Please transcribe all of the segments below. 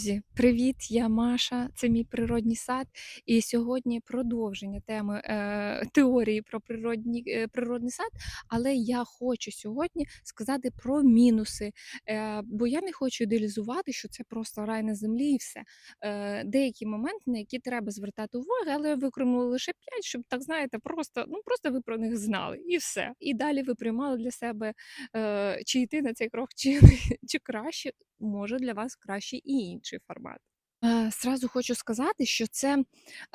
Друзі, привіт! Я Маша, це мій природній сад. І сьогодні продовження теми е, теорії про природні, е, природний сад. Але я хочу сьогодні сказати про мінуси. Е, бо я не хочу ідеалізувати, що це просто рай на землі і все. Е, деякі моменти, на які треба звертати увагу, але я викремила лише 5, щоб так знаєте, просто ну просто ви про них знали і все. І далі ви приймали для себе е, чи йти на цей крок, чи, чи краще може для вас краще і інший формат. Сразу хочу сказати, що це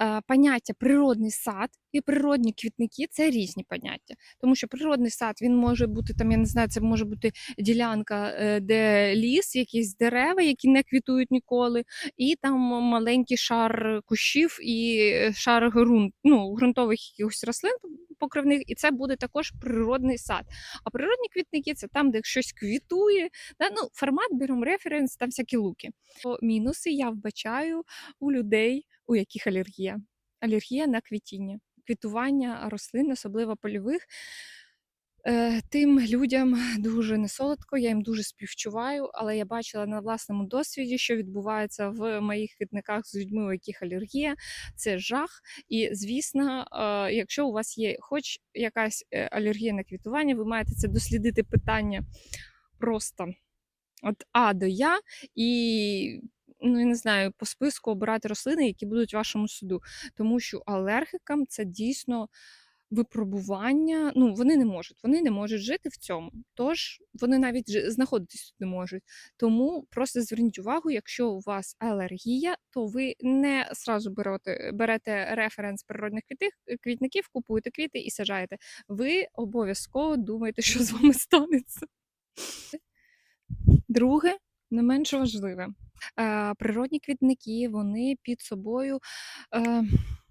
е, поняття природний сад і природні квітники це різні поняття. Тому що природний сад він може бути там, я не знаю, це може бути ділянка, е, де ліс, якісь дерева, які не квітують ніколи, і там маленький шар кущів і е, шар ґрунт, ну, ґрунтових якихось рослин покривних, і це буде також природний сад. А природні квітники це там, де щось квітує. Да? Ну, формат беремо референс, там всякі луки. То мінуси я вбачаю у людей, у яких алергія. Алергія на квітіння, квітування рослин, особливо польових. Е, Тим людям дуже несолодко, я їм дуже співчуваю, але я бачила на власному досвіді, що відбувається в моїх квітниках з людьми, у яких алергія, це жах. І звісно, е, якщо у вас є хоч якась е, алергія на квітування, ви маєте це дослідити питання просто от А до Я і. Ну, я не знаю, по списку обирати рослини, які будуть в вашому саду. Тому що алергікам це дійсно випробування. Ну, вони не можуть, вони не можуть жити в цьому. Тож вони навіть знаходитись тут не можуть. Тому просто зверніть увагу, якщо у вас алергія, то ви не сразу берете, берете референс природних квітих, квітників, купуєте квіти і саджаєте. Ви обов'язково думаєте, що з вами станеться. Друге, не менш важливе. Природні квітники вони під собою е,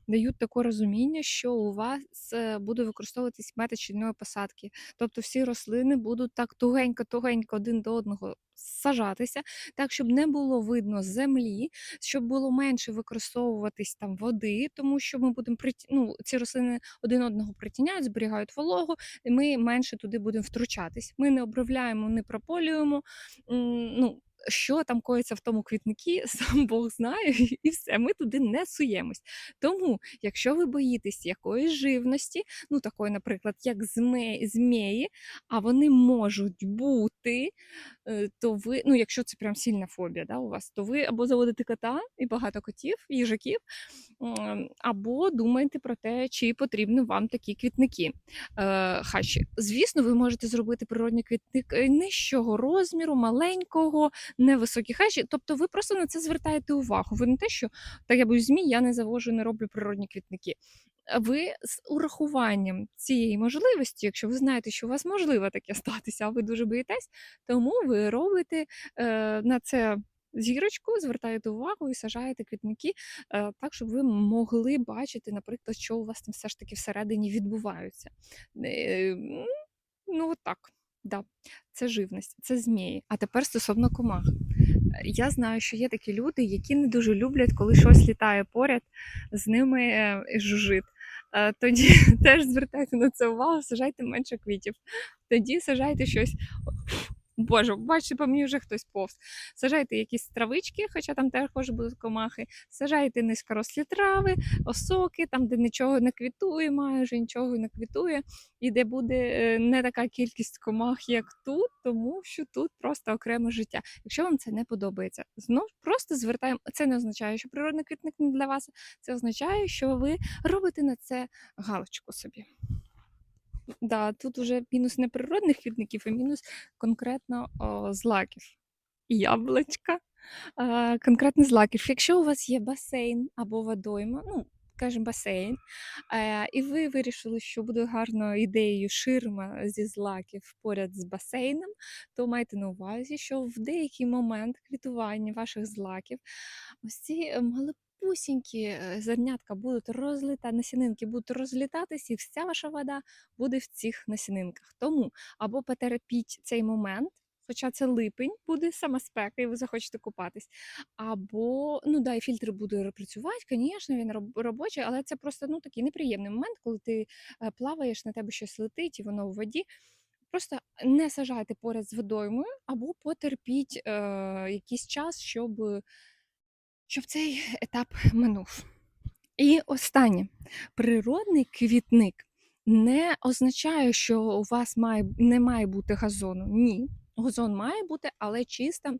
дають таке розуміння, що у вас е, буде використовуватись метод щільної посадки. Тобто всі рослини будуть так тугенько-тугенько один до одного сажатися, так, щоб не було видно землі, щоб було менше використовуватись там води, тому що ми будемо ну, ці рослини один одного притіняють, зберігають вологу, і ми менше туди будемо втручатись. Ми не обробляємо, не прополюємо. Ну, що там коїться в тому квітникі, сам Бог знає, і все, ми туди не суємось. Тому, якщо ви боїтесь якоїсь живності, ну такої, наприклад, як змії, а вони можуть бути, е, то ви, ну якщо це прям сильна фобія да, у вас, то ви або заводите кота і багато котів, їжаків, або думаєте про те, чи потрібні вам такі квітники. Е. Звісно, ви можете зробити природний квітник е, нижчого розміру, маленького, невисокі хащі. Тобто ви просто на це звертаєте увагу. Ви не те, що так я боюсь змій, я не завожу, не роблю природні квітники. Ви з урахуванням цієї можливості, якщо ви знаєте, що у вас можливо таке статися, а ви дуже боїтесь, тому ви робите е, на це зірочку, звертаєте увагу і сажаєте квітники е, так, щоб ви могли бачити, наприклад, що у вас там все ж таки всередині відбуваються. Е, Ну, от так. Да. Це живність, це змії. А тепер стосовно комах. Е, Я знаю, що є такі люди, які не дуже люблять, коли щось літає поряд, з ними е, і жужжить. Е, Тоді теж звертайте на це увагу, сажайте менше квітів. Тоді сажайте щось. Боже, бачите, по мені вже хтось повз. Сажайте якісь травички, хоча там теж будуть комахи. Сажайте низькорослі трави, осоки, там, де нічого не квітує, майже нічого не квітує, і де буде е, не така кількість комах, як тут, тому що тут просто окреме життя. Якщо вам це не подобається, знов просто звертаємо. Це не означає, що природний квітник не для вас. Це означає, що ви робите на це галочку собі. Да, тут уже мінус не природних квітників, а мінус конкретно о, злаків. І яблучка. А, конкретно злаків. Якщо у вас є басейн або водойма, ну, скажімо, басейн, е, і ви вирішили, що буде гарною ідеєю ширма зі злаків поряд з басейном, то майте на увазі, що в деякий момент квітування ваших злаків ось ці е, малепусінькі е, зернятка будуть розліта, насінинки будуть розлітатись, і вся ваша вода буде в цих насінинках. Тому або потерпіть цей момент. Хоча це липень, буде сама спека, і ви захочете купатись. Або, ну да, і фільтр буде працювати, звісно, він робочий, але це просто ну, такий неприємний момент, коли ти е, плаваєш, на тебе щось летить, і воно в воді. Просто не сажайте поряд з водоймою, або потерпіть е, якийсь час, щоб щоб цей етап минув. І останнє. Природний квітник не означає, що у вас має не має бути газону. Ні, газон має бути, але чиста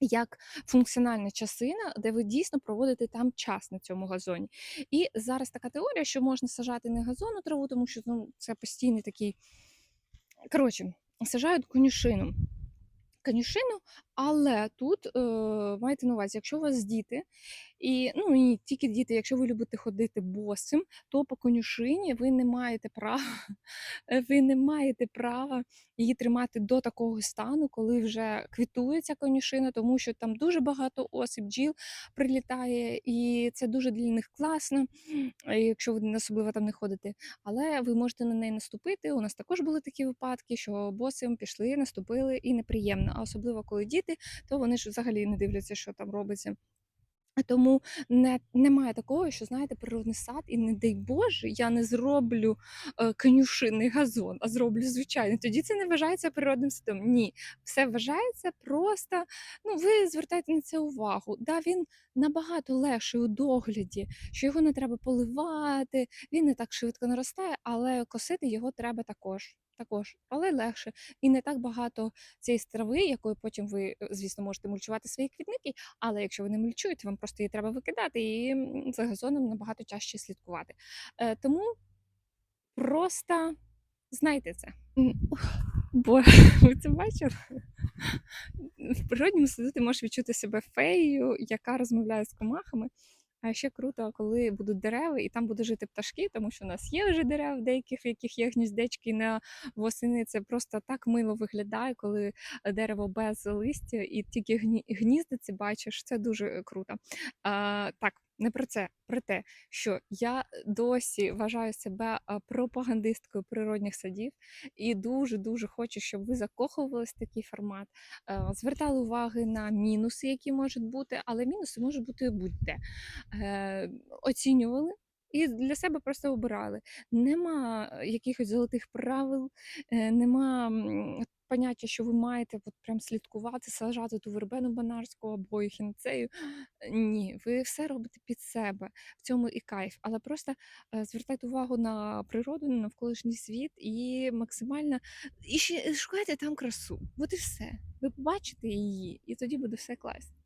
як функціональна частина, де ви дійсно проводите там час на цьому газоні. І зараз така теорія, що можна сажати не газонну траву, тому що ну, це постійний такий. Коротше, сажають конюшину. Конюшину, але тут е, майте на увазі, якщо у вас діти, і ну і тільки діти, якщо ви любите ходити босим, то по конюшині ви не маєте права, ви не маєте права її тримати до такого стану, коли вже квітується конюшина, тому що там дуже багато ос і бджіл прилітає, і це дуже для них класно, якщо ви особливо там не ходите. Але ви можете на неї наступити. У нас також були такі випадки, що босим пішли, наступили і неприємно. А особливо коли діти, то вони ж взагалі не дивляться, що там робиться. Тому не немає такого, що знаєте, природний сад, і не дай Боже, я не зроблю е, конюшинний газон, а зроблю звичайний. Тоді це не вважається природним садом. Ні, все вважається просто. Ну, ви звертаєте на це увагу. Да, він набагато легший у догляді, що його не треба поливати, він не так швидко наростає, але косити його треба також. Також, але легше і не так багато цієї трави, якою потім ви, е, звісно, можете мульчувати свої квітники. Але якщо ви не мульчуєте, вам просто її треба викидати і за газоном набагато чаще слідкувати. Е, тому просто знайте це. Бо ви це бачили? В природньому саду ти можеш відчути себе феєю, яка розмовляє з комахами. А ще круто, коли будуть дерева, і там будуть жити пташки, тому що у нас є вже дерева, деяких, в яких є гніздечки на восени. Це просто так мило виглядає, коли дерево без листя, і тільки гні, гніздиці бачиш. Це дуже е, круто. А, Так, не про це, про те, що я досі вважаю себе пропагандисткою природних садів, і дуже дуже хочу, щоб ви закохувались в такий формат, е, звертали уваги на мінуси, які можуть бути, але мінуси можуть бути будь-де. Е, Оцінювали. І для себе просто обирали. Нема якихось золотих правил, е, нема поняття, що ви маєте от прям слідкувати, сажати ту вербену банарську або хінцею. Ні, ви все робите під себе. В цьому і кайф. Але просто е, звертайте увагу на природу, на навколишній світ і максимально і ще шукайте там красу. От і все. Ви побачите її, і тоді буде все класно.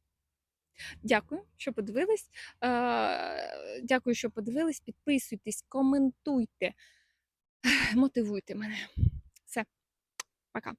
Дякую, що подивились. Е, Дякую, що подивились. Підписуйтесь, коментуйте, мотивуйте мене. Все, пока.